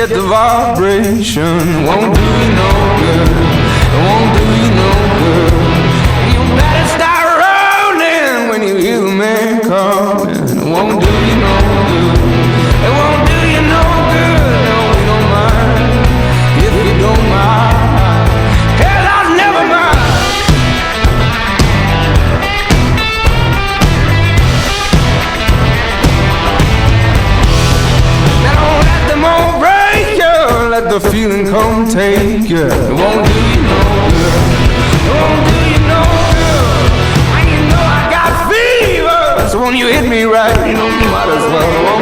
get the vibration. Won't do you no good. Won't do you no good. You better start rolling when you The feeling come take you. It won't do you no good. It won't do you no good. And you know I got fever. So when you hit me right, you know you might as well.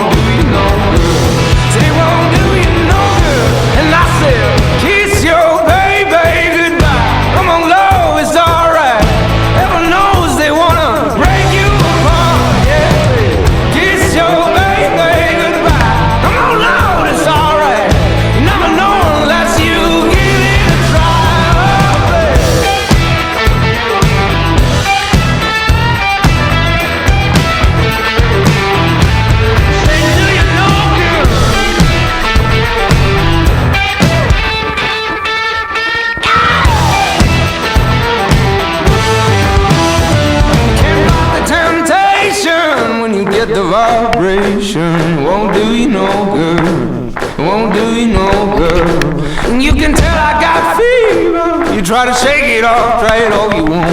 Vibration. Won't do you no good. Won't do you no good. You can tell I got fever. You try to shake it off, try it all you want.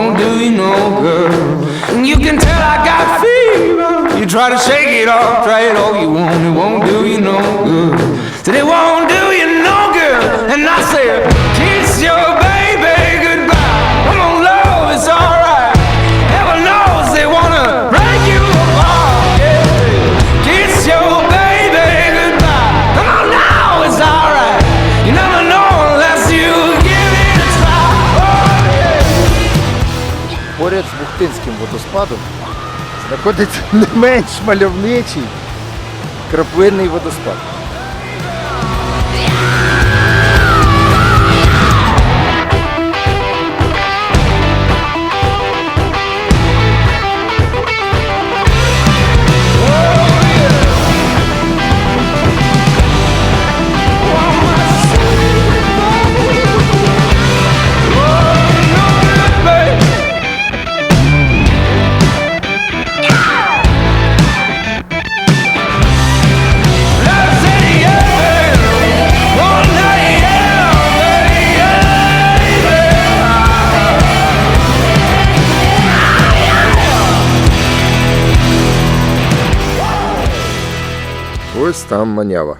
Won't do you no good. And you can tell I got fever. You try to shake it off, try it all you want. It won't do you no good. Said it won't Поряд з Бухтинським водоспадом знаходиться не менш мальовничий краплинний водоспад. Ростам Манява.